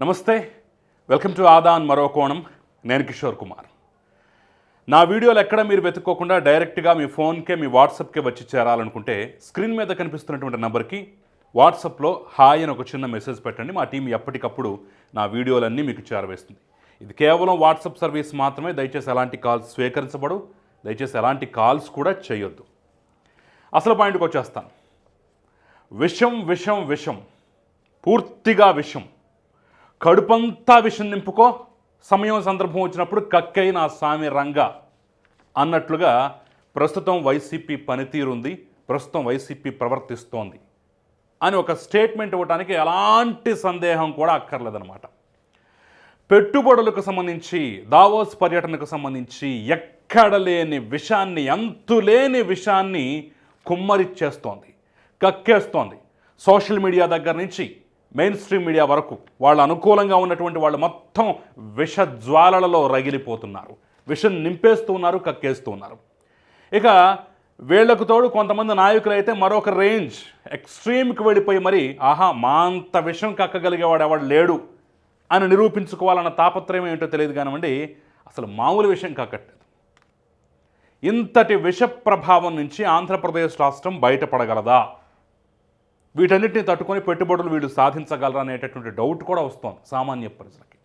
నమస్తే. Welcome to Aadan మరో కోణం నేను కిషోర్ కుమార్. నా వీడియోలు ఎక్కడ మీరు వెతుక్కోకుండా డైరెక్ట్గా మీ ఫోన్కే మీ వాట్సాప్కే వచ్చి చేరాలనుకుంటే స్క్రీన్ మీద కనిపిస్తున్నటువంటి నెంబర్కి వాట్సాప్లో హాయ్ అని ఒక చిన్న మెసేజ్ పెట్టండి. మా టీం ఎప్పటికప్పుడు నా వీడియోలన్నీ మీకు చేరవేస్తుంది. ఇది కేవలం వాట్సాప్ సర్వీస్ మాత్రమే. దయచేసి ఎలాంటి కాల్స్ స్వీకరించబడు దయచేసి ఎలాంటి కాల్స్ కూడా చేయొద్దు. అసలు పాయింట్కి వచ్చేస్తాను. విషం విషం విషం. పూర్తిగా విషం. కడుపంతా విషం నింపుకో. సమయం సందర్భం వచ్చినప్పుడు కక్కై నా స్వామి రంగ. అన్నట్లుగా ప్రస్తుతం వైసీపీ పనితీరుంది ప్రస్తుతం వైసీపీ ప్రవర్తిస్తోంది అని ఒక స్టేట్మెంట్ ఇవ్వడానికి ఎలాంటి సందేహం కూడా అక్కర్లేదన్నమాట. పెట్టుబడులకు సంబంధించి దావోస్ పర్యటనకు సంబంధించి ఎక్కడ లేని విషాన్ని అంతులేని విషాన్ని కుమ్మరిచ్చేస్తోంది కక్కేస్తోంది. సోషల్ మీడియా దగ్గర నుంచి మెయిన్ స్ట్రీమ్ మీడియా వరకు వాళ్ళ అనుకూలంగా ఉన్నటువంటి వాళ్ళు మొత్తం విష జ్వాలలలో రగిలిపోతున్నారు. విషం నింపేస్తూ ఉన్నారు కక్కేస్తూ ఉన్నారు. ఇక వీళ్ళకు తోడు కొంతమంది నాయకులు అయితే మరొక రేంజ్ ఎక్స్ట్రీమ్కి వెళ్ళిపోయి మరి ఆహా మా అంత విషం కక్కగలిగేవాడు ఎవడు లేడు అని నిరూపించుకోవాలన్న తాపత్రయం ఏంటో తెలియదు కానివ్వండి అసలు మామూలు విషయం కాకట్లేదు ఇంతటి విష ప్రభావం నుంచి ఆంధ్రప్రదేశ్ రాష్ట్రం బయటపడగలదా? వీటన్నిటిని తట్టుకొని పెట్టుబడులు వీళ్ళు సాధించగలరా అనేటటువంటి డౌట్ కూడా వస్తోంది సామాన్య ప్రజలకి.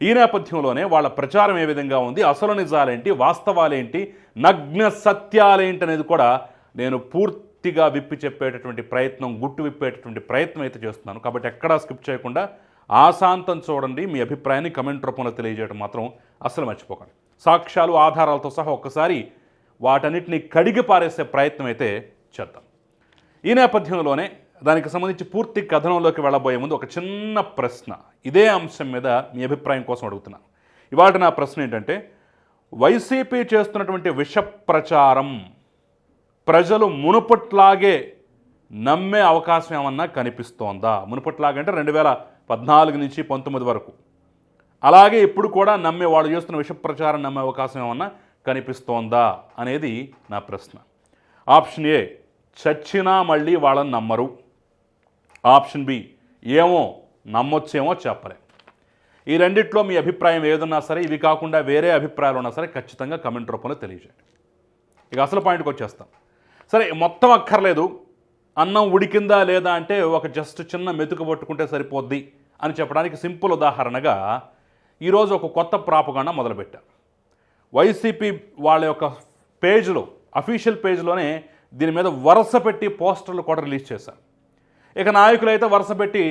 ఈ నేపథ్యంలోనే వాళ్ళ ప్రచారం ఏ విధంగా ఉంది అసలు నిజాలేంటి వాస్తవాలేంటి నగ్న సత్యాలేంటి అనేది కూడా నేను పూర్తిగా విప్పి చెప్పేటటువంటి ప్రయత్నం గుట్టు విప్పేటటువంటి ప్రయత్నం అయితే చేస్తున్నాను. కాబట్టి ఎక్కడా స్కిప్ చేయకుండా ఆశాంతం చూడండి. మీ అభిప్రాయాన్ని కమెంట్ రూపంలో తెలియజేయడం మాత్రం అసలు మర్చిపోకండి. సాక్ష్యాలు ఆధారాలతో సహా ఒక్కసారి వాటన్నిటిని కడిగి పారేసే ప్రయత్నం అయితే చేద్దాం. ఈ నేపథ్యంలోనే దానికి సంబంధించి పూర్తి కథనంలోకి వెళ్ళబోయే ముందు ఒక చిన్న ప్రశ్న. ఇదే అంశం మీద మీ అభిప్రాయం కోసం అడుగుతున్నాను ఇవాళ నా ప్రశ్న ఏంటంటే వైసీపీ చేస్తున్నటువంటి విష ప్రచారం ప్రజలు మునుపట్లాగే నమ్మే అవకాశం ఏమన్నా కనిపిస్తోందా? మునుపట్లాగంటే రెండు వేల పద్నాలుగు నుంచి పంతొమ్మిది వరకు. అలాగే ఇప్పుడు కూడా నమ్మే వాళ్ళు చేస్తున్న విష ప్రచారం నమ్మే అవకాశం ఏమన్నా కనిపిస్తోందా అనేది నా ప్రశ్న. ఆప్షన్ ఏ చచ్చినా మళ్ళీ వాళ్ళని నమ్మరు. ఆప్షన్ బి ఏమో నమ్మొచ్చేమో చెప్పలేం. ఈ రెండిట్లో మీ అభిప్రాయం ఏదన్నా సరే ఇవి కాకుండా వేరే అభిప్రాయాలు ఉన్నా సరే ఖచ్చితంగా కమెంట్ రూపంలో తెలియజేయండి. ఇక అసలు పాయింట్కి వచ్చేస్తాం. సరే మొత్తం అక్కర్లేదు. అన్నం ఉడికిందా లేదా అంటే ఒక జస్ట్ చిన్న మెతుకు పట్టుకుంటే సరిపోద్ది అని చెప్పడానికి సింపుల్ ఉదాహరణగా ఈరోజు ఒక కొత్త ప్రాపగాండ మొదలుపెట్టారు వైసీపీ వాళ్ళ యొక్క పేజ్లో అఫీషియల్ పేజ్లోనే దీని మీద వరుస పెట్టి పోస్టర్లు కూడా రిలీజ్ చేశారు. ఇక నాయకులైతే వరుస పెట్టి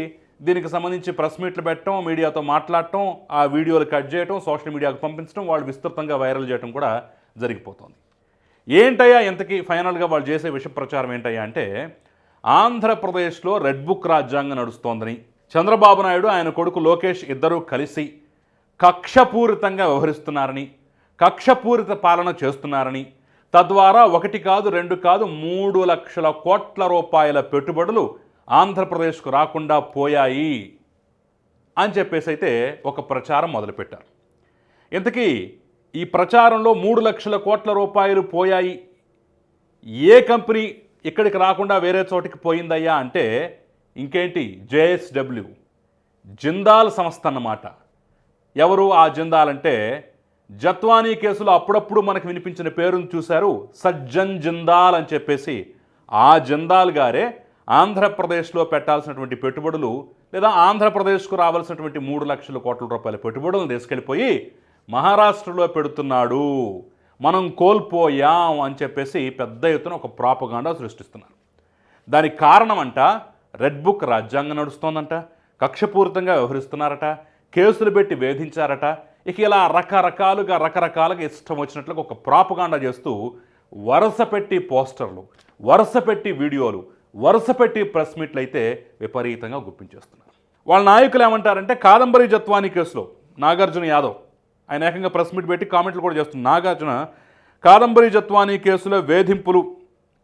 దీనికి సంబంధించి ప్రెస్ మీట్లు పెట్టడం మీడియాతో మాట్లాడటం ఆ వీడియోలు కట్ చేయటం సోషల్ మీడియాకు పంపించడం వాళ్ళు విస్తృతంగా వైరల్ చేయడం కూడా జరిగిపోతుంది. ఏంటయ్యా ఇంతకీ ఫైనల్గా వాళ్ళు చేసే విష ప్రచారం ఏంటయ్యా అంటే ఆంధ్రప్రదేశ్లో రెడ్ బుక్ రాజ్యాంగం నడుస్తోందని. చంద్రబాబు నాయుడు ఆయన కొడుకు లోకేష్ ఇద్దరూ కలిసి కక్షపూరితంగా వ్యవహరిస్తున్నారని కక్షపూరిత పాలన చేస్తున్నారని. తద్వారా ఒకటి కాదు రెండు కాదు మూడు లక్షల కోట్ల రూపాయల పెట్టుబడులు ఆంధ్రప్రదేశ్కు రాకుండా పోయాయి అని చెప్పేసి అయితే ఒక ప్రచారం మొదలుపెట్టారు. ఇంతకీ ఈ ప్రచారంలో మూడు లక్షల కోట్ల రూపాయలు పోయాయి. ఏ కంపెనీ ఇక్కడికి రాకుండా వేరే చోటికి పోయిందయ్యా అంటే ఇంకేంటి? జేఎస్డబ్ల్యూ. జిందాల్ సంస్థ అన్నమాట. ఎవరు ఆ జిందాల్ అంటే? జత్వానీ కేసులో అప్పుడప్పుడు మనకు వినిపించిన పేరును చూశారు. సజ్జన్ జిందాల్ అని చెప్పేసి ఆ జిందాల్ గారే ఆంధ్రప్రదేశ్లో పెట్టాల్సినటువంటి పెట్టుబడులు లేదా ఆంధ్రప్రదేశ్కు రావాల్సినటువంటి మూడు లక్షల కోట్ల రూపాయల పెట్టుబడులను తీసుకెళ్ళిపోయి మహారాష్ట్రలో పెడుతున్నాడు. మనం కోల్పోయాం అని చెప్పేసి పెద్ద ఎత్తున ఒక ప్రాపగాండా సృష్టిస్తున్నారు. దానికి కారణం అంట రెడ్ బుక్ రాజ్యాంగం నడుస్తోందంట కక్షపూరితంగా వ్యవహరిస్తున్నారట కేసులు పెట్టి వేధించారట. ఇక ఇలా రకరకాలుగా రకరకాలుగా ఇష్టం వచ్చినట్లుగా ఒక ప్రాపగాండా చేస్తూ వరుస పెట్టి పోస్టర్లు వరుస పెట్టి వీడియోలు వరుసపెట్టి ప్రెస్ మీట్లు అయితే విపరీతంగా గుప్పించేస్తున్నారు. వాళ్ళ నాయకులు ఏమంటారంటే కాదంబరి జత్వానీ కేసులో నాగార్జున యాదవ్. ఆయన ఏకంగా ప్రెస్ మీట్ పెట్టి కామెంట్లు కూడా చేస్తున్నారు. నాగార్జున కాదంబరి జత్వానీ కేసులో వేధింపులు.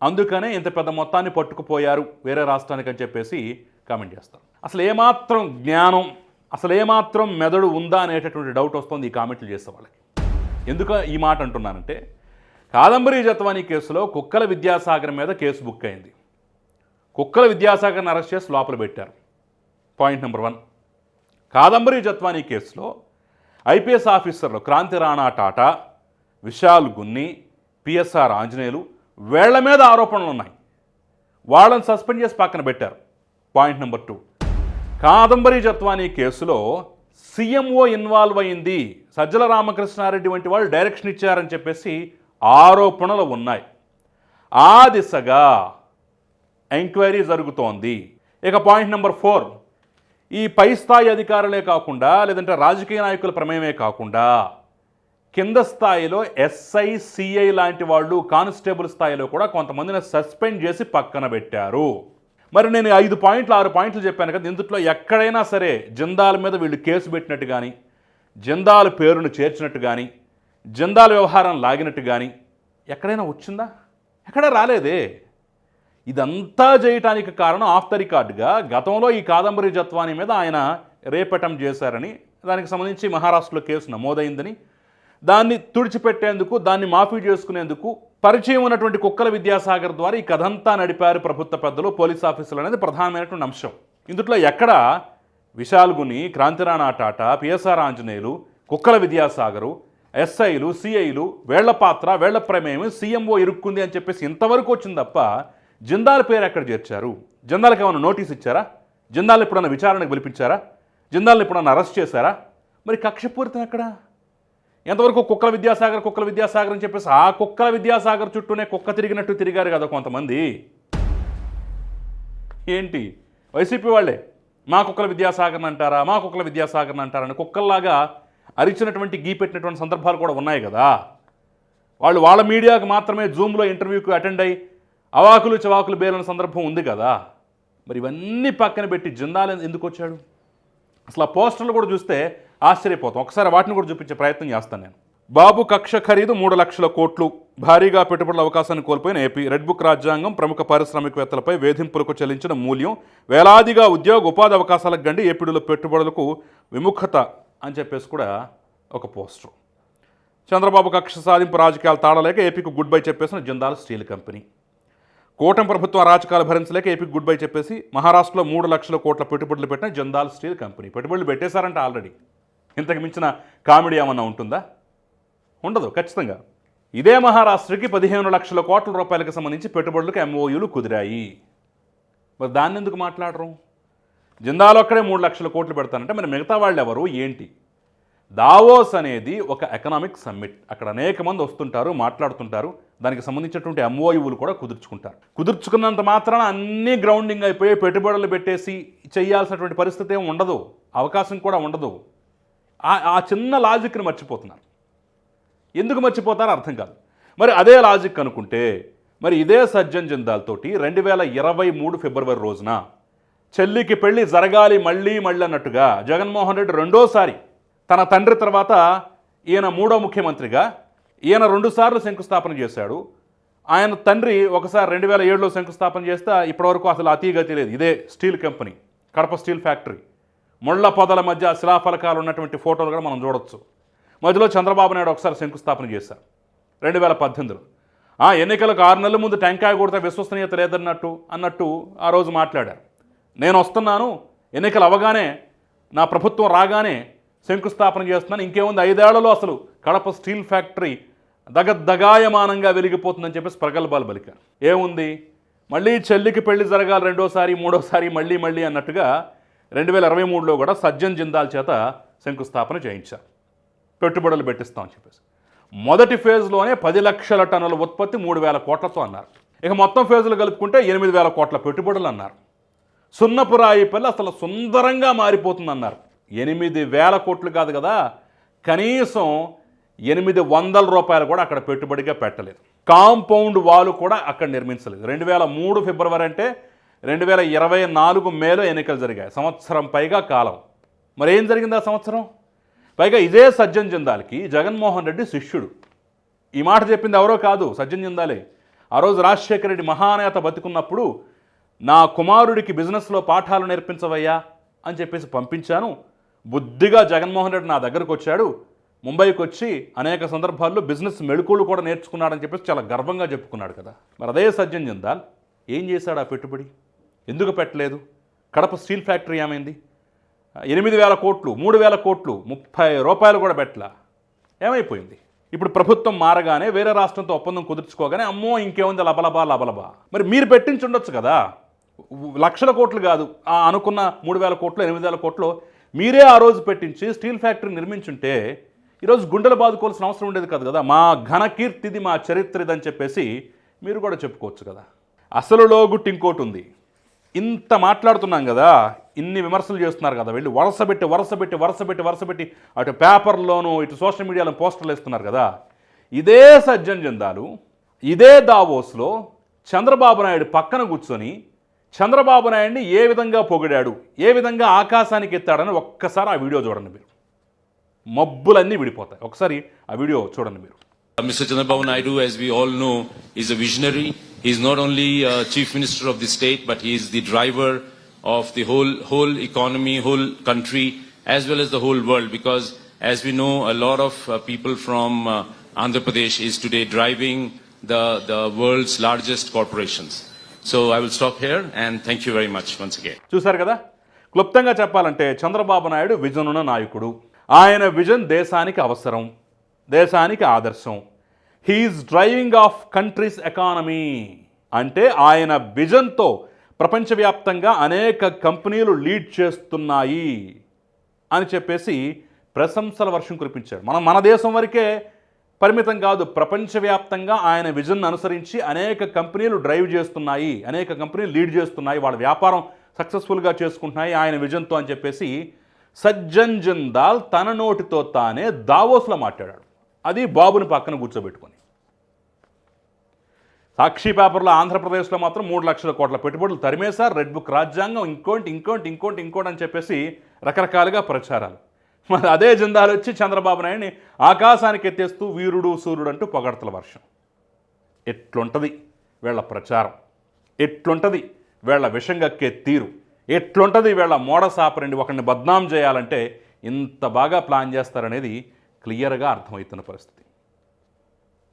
అందుకనే ఇంత పెద్ద మొత్తాన్ని పట్టుకుపోయారు వేరే రాష్ట్రానికి అని చెప్పేసి కామెంట్ చేస్తారు. అసలు ఏమాత్రం జ్ఞానం అసలు ఏమాత్రం మెదడు ఉందా అనేటటువంటి డౌట్ వస్తుంది ఈ కామెంట్లు చేసే వాళ్ళకి. ఎందుకు ఈ మాట అంటున్నానంటే కాదంబరి జత్వానీ కేసులో కుక్కల విద్యాసాగర్ మీద కేసు బుక్ అయింది. కుక్కల విద్యాసాగర్ని అరెస్ట్ చేసి లోపల పెట్టారు. Point number one Kadambari Jatwani కేసులో ఐపీఎస్ ఆఫీసర్లు క్రాంతి రాణా టాటా విశాల్ గున్ని పిఎస్ఆర్ ఆంజనేయులు వేళ్ళ మీద ఆరోపణలు ఉన్నాయి. వాళ్ళని సస్పెండ్ చేసి పక్కన పెట్టారు. Point number two Kadambari Jatwani కేసులో సీఎంఓ ఇన్వాల్వ్ అయింది. సజ్జల రామకృష్ణారెడ్డి వంటి వాళ్ళు డైరెక్షన్ ఇచ్చారని చెప్పేసి ఆరోపణలు ఉన్నాయి. ఆ దిశగా ఎంక్వైరీ జరుగుతోంది. ఇక పాయింట్ నెంబర్ ఫోర్. ఈ పై స్థాయి అధికారులే కాకుండా లేదంటే రాజకీయ నాయకుల ప్రమేయమే కాకుండా కింద స్థాయిలో ఎస్ఐ సిఐ లాంటి వాళ్ళు కానిస్టేబుల్ స్థాయిలో కూడా కొంతమందిని సస్పెండ్ చేసి పక్కన పెట్టారు. మరి నేను ఐదు పాయింట్లు ఆరు పాయింట్లు చెప్పాను కదా ఇందులో ఎక్కడైనా సరే జిందాల మీద వీళ్ళు కేసు పెట్టినట్టు కానీ జిందాల పేరును చేర్చినట్టు కానీ జిందాల వ్యవహారం లాగినట్టు కానీ ఎక్కడైనా వచ్చిందా? ఎక్కడ రాలేదే. ఇదంతా చేయటానికి కారణం ఆఫ్ ద రికార్డ్గా గతంలో ఈ కాదంబరి జత్వాని మీద ఆయన రేపటం చేశారని దానికి సంబంధించి మహారాష్ట్రలో కేసు నమోదైందని దాన్ని తుడిచిపెట్టేందుకు దాన్ని మాఫీ చేసుకునేందుకు పరిచయం ఉన్నటువంటి కుక్కల విద్యాసాగర్ ద్వారా ఈ కథంతా నడిపారు ప్రభుత్వ పెద్దలు పోలీస్ ఆఫీసులు అనేది ప్రధానమైనటువంటి అంశం. ఇందుట్లో ఎక్కడ విశాల్ గుని క్రాంతిరాణా టాటా పిఎస్ఆర్ ఆంజనేయులు కుక్కల విద్యాసాగరు ఎస్ఐలు సిఐలు వేళ్ళ పాత్ర వేళ్ళ ప్రమేయం సీఎంఓ ఇరుక్కుంది అని చెప్పేసి ఇంతవరకు వచ్చింది తప్ప జిందాల్ పేరు ఎక్కడ చేర్చారు? జిందాల్కి ఏమైనా నోటీస్ ఇచ్చారా? జిందాల్ ఎప్పుడన్నా విచారణకు పిలిపించారా? జిందాల్ని ఎప్పుడన్నా అరెస్ట్ చేశారా? మరి కక్షపూరితం ఎక్కడ? ఎంతవరకు కుక్కల విద్యాసాగర్ కుక్కల విద్యాసాగర్ అని చెప్పేసి ఆ కుక్కల విద్యాసాగర్ చుట్టూనే కుక్క తిరిగినట్టు తిరిగారు కదా కొంతమంది. ఏంటి? వైసీపీ వాళ్ళే మా కుక్కల విద్యాసాగర్ అంటారా మా కుక్కల విద్యాసాగర్ అంటారా అని కుక్కల్లాగా అరిచినటువంటి గీ పెట్టినటువంటి సందర్భాలు కూడా ఉన్నాయి కదా. వాళ్ళు వాళ్ళ మీడియాకు మాత్రమే జూమ్లో ఇంటర్వ్యూకి అటెండ్ అయ్యి అవాకులు చవాకులు బేలిన సందర్భం ఉంది కదా. మరి ఇవన్నీ పక్కన పెట్టి జిందాల్ ఎందుకు వచ్చాడు? అసలు ఆ పోస్టర్లు కూడా చూస్తే ఆశ్చర్యపోతాం. ఒకసారి వాటిని కూడా చూపించే ప్రయత్నం చేస్తాను నేను. బాబు కక్ష ఖరీదు మూడు లక్షల కోట్లు. భారీగా పెట్టుబడుల అవకాశాన్ని కోల్పోయిన ఏపీ రెడ్ బుక్ రాజ్యాంగం ప్రముఖ పారిశ్రామికవేత్తలపై వేధింపులకు చెల్లించిన మూల్యం వేలాదిగా ఉద్యోగ ఉపాధి అవకాశాలకు గండి ఏపీడుల పెట్టుబడులకు విముఖత అని చెప్పేసి కూడా ఒక పోస్టర్. చంద్రబాబు కక్ష సాధింపు రాజకీయాలు తాళలేక ఏపీకి గుడ్ బై చెప్పేసిన జిందాల్ స్టీల్ కంపెనీ. కూటమి ప్రభుత్వం రాజకాలు భరించలేక ఏపీకి గుడ్ బై చెప్పేసి మహారాష్ట్రలో మూడు లక్షల కోట్ల పెట్టుబడులు పెట్టిన జందాల్ స్టీల్ కంపెనీ. పెట్టుబడులు పెట్టేశారంట ఆల్రెడీ. ఇంతకు మించిన కామెడీ ఏమన్నా ఉంటుందా? ఉండదు ఖచ్చితంగా. ఇదే మహారాష్ట్రకి పదిహేను లక్షల కోట్ల రూపాయలకు సంబంధించి పెట్టుబడులకు ఎంఓయూలు కుదిరాయి. మరి దాన్ని ఎందుకు మాట్లాడరు? జిందాలో ఒక్కడే మూడు లక్షల కోట్లు పెడతానంటే మరి మిగతా వాళ్ళు ఎవరు ఏంటి? దావోస్ అనేది ఒక ఎకనామిక్ సమ్మిట్ అక్కడ అనేక మంది వస్తుంటారు మాట్లాడుతుంటారు. దానికి సంబంధించినటువంటి ఎంఓయూలు కూడా కుదుర్చుకుంటారు. కుదుర్చుకున్నంత మాత్రాన అన్ని గ్రౌండింగ్ అయిపోయి పెట్టుబడులు పెట్టేసి చేయాల్సినటువంటి పరిస్థితి ఏమి ఉండదు. అవకాశం కూడా ఉండదు. ఆ- ఆ చిన్న లాజిక్ని మర్చిపోతున్నారు. ఎందుకు మర్చిపోతారో అర్థం కాదు. మరి అదే లాజిక్ అనుకుంటే మరి ఇదే సజ్జన్ జిందాల్తోటి రెండు వేల ఇరవై మూడు ఫిబ్రవరి రోజున చెల్లికి పెళ్ళి జరగాలి మళ్ళీ మళ్ళీ అన్నట్టుగా జగన్మోహన్ రెడ్డి రెండోసారి తన తండ్రి తర్వాత ఈయన మూడో ముఖ్యమంత్రిగా ఈయన రెండుసార్లు శంకుస్థాపన చేశాడు. ఆయన తండ్రి ఒకసారి రెండు వేల ఏడులో శంకుస్థాపన చేస్తే ఇప్పటివరకు అసలు అతీగతి లేదు. ఇదే steel company Kadapa steel factory. ముళ్ళ పొదల మధ్య శిలాఫలకాలు ఉన్నటువంటి ఫోటోలు కూడా మనం చూడొచ్చు. మధ్యలో చంద్రబాబు నాయుడు ఒకసారి శంకుస్థాపన చేశారు. రెండు వేల పద్దెనిమిదిలో. ఆ ఎన్నికలకు ఆరు నెలల ముందు టెంకాయ కొడితే విశ్వసనీయత లేదన్నట్టు అన్నట్టు ఆ రోజు మాట్లాడారు. నేను వస్తున్నాను ఎన్నికలు అవగానే నా ప్రభుత్వం రాగానే శంకుస్థాపన చేస్తున్నాను. ఇంకేముంది? ఐదేళ్ళలో అసలు కడప స్టీల్ ఫ్యాక్టరీ దగద్దగాయమానంగా వెలిగిపోతుందని చెప్పేసి ప్రగల్భాలు పలికారు ఏముంది? మళ్ళీ చెల్లికి పెళ్ళి జరగాలి రెండోసారి మూడోసారి మళ్ళీ మళ్ళీ అన్నట్టుగా రెండు వేల ఇరవై మూడులో కూడా సజ్జన్ జిందాల్ చేత శంకుస్థాపన చేయించారు. పెట్టుబడులు పెట్టిస్తామని చెప్పేసి. మొదటి ఫేజ్లోనే పది లక్షల టన్నుల ఉత్పత్తి మూడు వేల కోట్లతో అన్నారు. ఇక మొత్తం ఫేజులు కలుపుకుంటే ఎనిమిది వేల కోట్ల పెట్టుబడులు అన్నారు. సున్నపురాయి పల్లె అసలు సుందరంగా మారిపోతుందన్నారు. ఎనిమిది వేల కోట్లు కాదు కదా కనీసం ఎనిమిది వందల రూపాయలు కూడా అక్కడ పెట్టుబడిగా పెట్టలేదు. కాంపౌండ్ వాల్ కూడా అక్కడ నిర్మించలేదు. రెండు వేల మూడు ఫిబ్రవరి అంటే రెండు వేల ఇరవై నాలుగు మేలో ఎన్నికలు జరిగాయి. సంవత్సరం పైగా కాలం. మరి ఏం జరిగింది ఆ సంవత్సరం? పైగా ఇదే సజ్జన్ జిందాల్కి జగన్మోహన్ రెడ్డి శిష్యుడు. ఈ మాట చెప్పింది ఎవరో కాదు సజ్జన్ జిందాలే. ఆ రోజు రాజశేఖర రెడ్డి మహానేత బతుకున్నప్పుడు నా కుమారుడికి బిజినెస్లో పాఠాలు నేర్పించవయ్యా అని చెప్పేసి పంపించాను. బుద్ధిగా జగన్మోహన్ రెడ్డి నా దగ్గరకు వచ్చాడు. ముంబైకి వచ్చి అనేక సందర్భాల్లో బిజినెస్ మెళుకులు కూడా నేర్చుకున్నాడని చెప్పేసి చాలా గర్వంగా చెప్పుకున్నాడు కదా. మరి అదే సజ్జన్ జిందాల్ ఏం చేశాడు ఆ పెట్టుబడి? ఎందుకు పెట్టలేదు? కడప స్టీల్ ఫ్యాక్టరీ ఏమైంది? ఎనిమిది వేల కోట్లు మూడు వేల కోట్లు ముప్పై రూపాయలు కూడా పెట్టలా. ఏమైపోయింది? ఇప్పుడు ప్రభుత్వం మారగానే వేరే రాష్ట్రంతో ఒప్పందం కుదుర్చుకోగానే అమ్మో ఇంకేముంది? లబలబా లబలబా. మరి మీరు పెట్టించి ఉండొచ్చు కదా. లక్షల కోట్లు కాదు. ఆ అనుకున్న మూడు వేల కోట్లు ఎనిమిది వేల కోట్లు మీరే ఆ రోజు పెట్టించి స్టీల్ ఫ్యాక్టరీ నిర్మించుంటే ఈరోజు గుండెలు బాదుకోవాల్సిన అవసరం ఉండేది కాదు కదా. మా ఘనకీర్తిది మా చరిత్ర అని చెప్పేసి మీరు కూడా చెప్పుకోవచ్చు కదా. అసలు లోగుట్టు ఇంకోటి ఉంది. ఇంత మాట్లాడుతున్నాం కదా ఇన్ని విమర్శలు చేస్తున్నారు కదా వెళ్ళి వరసబెట్టి వరసబెట్టి వరసబెట్టి వరసబెట్టి అటు పేపర్లోనూ ఇటు సోషల్ మీడియాలో పోస్టర్లు వేస్తున్నారు కదా. ఇదే సజ్జన్ జందాలు ఇదే దావోస్లో చంద్రబాబు నాయుడు పక్కన కూర్చొని చంద్రబాబు నాయుడిని ఏ విధంగా పొగిడాడు ఏ విధంగా ఆకాశానికి ఎత్తాడని ఒక్కసారి ఆ వీడియో చూడండి మీరు. మబ్బులన్నీ విడిపోతాయి. ఒకసారి ఆ వీడియో చూడండి మీరు. Mister Chandrababu Naidu as we all know is a visionary he's not only chief minister of the state but he's the driver of the whole whole economy whole country as well as the whole world because as we know lot of people from Andhra Pradesh is today driving the the world's largest corporations so I will stop here and thank you very much once again చూసారు చూశారు కదా? క్లుప్తంగా చెప్పాలంటే Chandrababu Naidu vision ఉన్న నాయకుడు. ఆయన vision దేశానికి అవసరం దేశానికి ఆదర్శం. He's driving of country's economy అంటే ఆయన విజన్తో ప్రపంచవ్యాప్తంగా అనేక కంపెనీలు లీడ్ చేస్తున్నాయి అని చెప్పేసి ప్రశంసల వర్షం కురిపించాడు మనం మన దేశం వరకే పరిమితం కాదు ప్రపంచవ్యాప్తంగా ఆయన విజన్ అనుసరించి అనేక కంపెనీలు డ్రైవ్ చేస్తున్నాయి అనేక కంపెనీలు లీడ్ చేస్తున్నాయి వాళ్ళ వ్యాపారం సక్సెస్ఫుల్గా చేసుకుంటున్నాయి ఆయన విజన్తో అని చెప్పేసి సజ్జన్ జిందాల్ తన నోటితో తానే దావోస్లో మాట్లాడాడు. అది బాబుని పక్కన కూర్చోబెట్టుకొని. సాక్షి పేపర్లో ఆంధ్రప్రదేశ్లో మాత్రం మూడు లక్షల కోట్ల పెట్టుబడులు తరిమేశారు. రెడ్ బుక్ రాజ్యాంగం ఇంకోటి ఇంకోటి ఇంకోటి ఇంకోటి అని చెప్పేసి రకరకాలుగా ప్రచారాలు. మరి అదే జెండాలు వచ్చి చంద్రబాబు నాయుడిని ఆకాశానికి ఎత్తేస్తూ వీరుడు సూర్యుడు అంటూ పొగడతల వర్షం. ఎట్లుంటుంది వీళ్ళ ప్రచారం? ఎట్లుంటుంది వీళ్ళ విషంగక్కే తీరు? ఎట్లుంటుంది వీళ్ళ మోడ సాపరండి ఒకరిని బద్నాం చేయాలంటే ఇంత బాగా ప్లాన్ చేస్తారనేది క్లియర్గా అర్థమవుతున్న పరిస్థితి.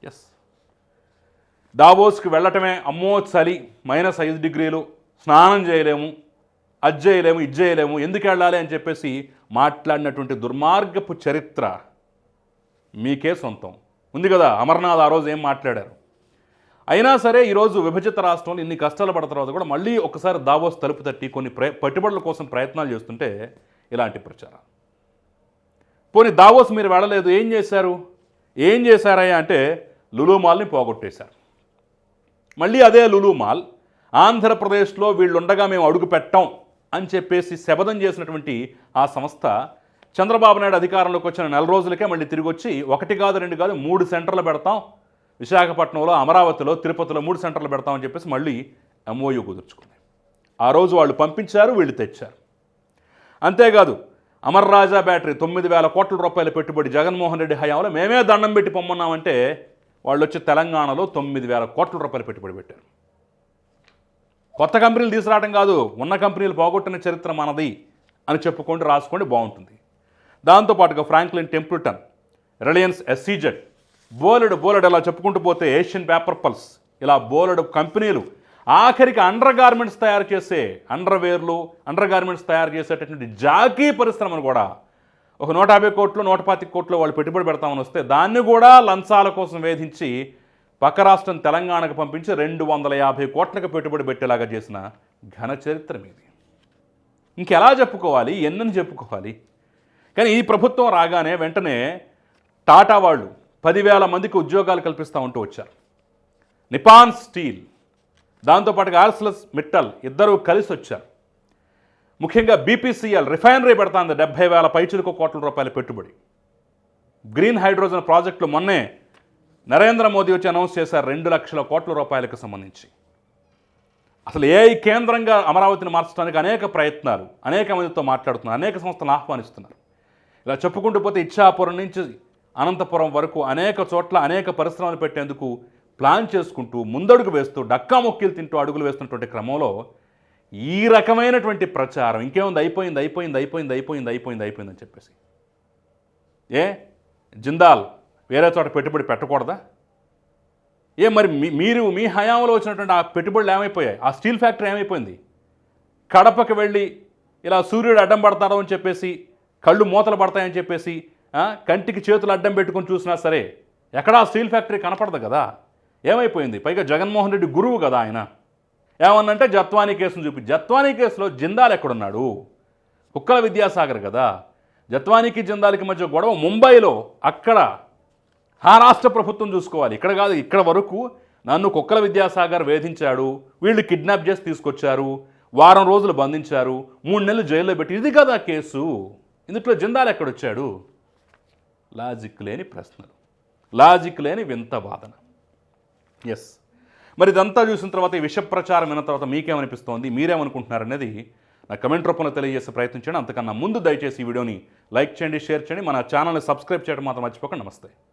ఎస్ దావోస్కి వెళ్ళటమే అమ్మో చలి. మైనస్ ఐదు డిగ్రీలు. స్నానం చేయలేము. అది చేయలేము ఇది చేయలేము ఎందుకు వెళ్ళాలి అని చెప్పేసి మాట్లాడినటువంటి దుర్మార్గపు చరిత్ర మీకే సొంతం. ఉంది కదా అమర్నాథ్ ఆ రోజు ఏం మాట్లాడారు? అయినా సరే ఈరోజు విభజిత రాష్ట్రంలో ఇన్ని కష్టాలు పడిన తర్వాత కూడా మళ్ళీ ఒకసారి దావోస్ తలుపు తట్టి కొన్ని ప్ర పెట్టుబడుల కోసం ప్రయత్నాలు చేస్తుంటే ఇలాంటి ప్రచారం పోనీ దావోస్ మీరు వెళ్ళలేదు ఏం చేశారు? ఏం చేశారయ్యా అంటే లులు మాల్ని పోగొట్టేశారు. మళ్ళీ అదే లులు మాల్ ఆంధ్రప్రదేశ్లో వీళ్ళుండగా మేము అడుగు పెట్టాం. అని చెప్పేసి శపథం చేసినటువంటి ఆ సంస్థ చంద్రబాబు నాయుడు అధికారంలోకి వచ్చిన నెల రోజులకే మళ్ళీ తిరిగి వచ్చి ఒకటి కాదు రెండు కాదు మూడు సెంటర్లు పెడతాం. విశాఖపట్నంలో అమరావతిలో తిరుపతిలో మూడు సెంటర్లు పెడతామని చెప్పేసి మళ్ళీ ఎంఓయూ కుదుర్చుకుంది. ఆ రోజు వాళ్ళు పంపించారు వీళ్ళు తెచ్చారు. అంతేకాదు అమర్ రాజా బ్యాటరీ తొమ్మిది వేల కోట్ల రూపాయల పెట్టుబడి జగన్మోహన్ రెడ్డి హయాంలో మేమే దండం పెట్టి పొమ్మన్నామంటే వాళ్ళు వచ్చి తెలంగాణలో తొమ్మిది వేల కోట్ల రూపాయల పెట్టుబడి పెట్టారు. కొత్త కంపెనీలు తీసుకురావడం కాదు ఉన్న కంపెనీలు పోగొట్టిన చరిత్ర మనది అని చెప్పుకోండి రాసుకోండి బాగుంటుంది. దాంతోపాటుగా ఫ్రాంక్లిన్ టెంపుల్టన్ రిలయన్స్ ఎస్సీజెడ్ బోలెడు బోలెడు ఇలా చెప్పుకుంటూ పోతే ఏషియన్ పేపర్ పల్స్ ఇలా బోలెడు కంపెనీలు ఆఖరికి అండర్ గార్మెంట్స్ తయారు చేసే అండర్వేర్లు అండర్ గార్మెంట్స్ తయారు చేసేటటువంటి జాకీ పరిశ్రమను కూడా ఒక నూట యాభై కోట్లు నూట పాతిక కోట్లు వాళ్ళు పెట్టుబడి పెడతామని వస్తే దాన్ని కూడా లంచాల కోసం వేధించి పక్క రాష్ట్రం తెలంగాణకు పంపించి రెండు వందల యాభై కోట్లకు పెట్టుబడి పెట్టేలాగా చేసిన ఘన చరిత్ర మీది. ఇంకెలా చెప్పుకోవాలి? ఎన్నని చెప్పుకోవాలి? కానీ ఈ ప్రభుత్వం రాగానే వెంటనే టాటా వాళ్ళు పదివేల మందికి ఉద్యోగాలు కల్పిస్తూ ఉంటూ వచ్చారు. నిపాన్ స్టీల్ దాంతోపాటుగా ఆర్సలస్ మిట్టల్ ఇద్దరూ కలిసి వచ్చారు. ముఖ్యంగా బీపీసీఎల్ రిఫైనరీ పెడతాంది డెబ్బై వేల పైచులకు కోట్ల రూపాయల పెట్టుబడి. గ్రీన్ హైడ్రోజన్ ప్రాజెక్టులు మొన్నే నరేంద్ర మోదీ వచ్చి అనౌన్స్ చేశారు రెండు లక్షల కోట్ల రూపాయలకు సంబంధించి. అసలు ఏఐ కేంద్రంగా అమరావతిని మార్చడానికి అనేక ప్రయత్నాలు అనేక మందితో మాట్లాడుతున్నారు అనేక సంస్థలను ఆహ్వానిస్తున్నారు. ఇలా చెప్పుకుంటూ పోతే ఇచ్చాపురం నుంచి అనంతపురం వరకు అనేక చోట్ల అనేక పరిశ్రమలు పెట్టేందుకు ప్లాన్ చేసుకుంటూ ముందడుగు వేస్తూ డక్కా మొక్కీలు తింటూ అడుగులు వేస్తున్నటువంటి క్రమంలో ఈ రకమైనటువంటి ప్రచారం ఇంకేముంది? అయిపోయింది అయిపోయింది అయిపోయింది అయిపోయింది అయిపోయింది అయిపోయింది అని చెప్పేసి. ఏ? జిందాల్. వేరే చోట పెట్టుబడి పెట్టకూడదా? ఏ మరి మీరు మీ హయాంలో వచ్చినటువంటి ఆ పెట్టుబడులు ఏమైపోయాయి? ఆ స్టీల్ ఫ్యాక్టరీ ఏమైపోయింది? కడపకి వెళ్ళి ఇలా సూర్యుడు అడ్డం పడతాడు అని చెప్పేసి కళ్ళు మూతలు పడతాయని చెప్పేసి కంటికి చేతులు అడ్డం పెట్టుకొని చూసినా సరే ఎక్కడా స్టీల్ ఫ్యాక్టరీ కనపడదు కదా? ఏమైపోయింది? పైగా జగన్మోహన్ రెడ్డి గురువు కదా ఆయన. ఏమన్నంటే జత్వానీ కేసును చూపి జత్వానీ కేసులో జిందాల్ ఎక్కడున్నాడు? కుక్కల విద్యాసాగర్ కదా. జత్వానీకి జిందాల్కి మధ్య గొడవ ముంబైలో అక్కడ ఆ రాష్ట్ర ప్రభుత్వం చూసుకోవాలి. ఇక్కడ కాదు ఇక్కడ వరకు నన్ను కుక్కల విద్యాసాగర్ వేధించాడు వీళ్ళు కిడ్నాప్ చేసి తీసుకొచ్చారు వారం రోజులు బంధించారు మూడు నెలలు జైల్లో పెట్టి ఇది కదా కేసు. ఇందులో జిందాలు ఎక్కడొచ్చాడు? లాజిక్ లేని ప్రశ్నలు లాజిక్ లేని వింత వాదన. ఎస్ మరి ఇదంతా చూసిన తర్వాత ఈ విష ప్రచారం విన్న తర్వాత మీకేమనిపిస్తోంది? మీరేమనుకుంటున్నారు అనేది నా కమెంట్ రూపంలో తెలియజేసే ప్రయత్నం చేయండి. అంతకన్నా ముందు దయచేసి ఈ వీడియోని లైక్ చేయండి షేర్ చేయండి. మన ఛానల్ని సబ్స్క్రైబ్ చేయడం మాత్రం మర్చిపోకండి. నమస్తే.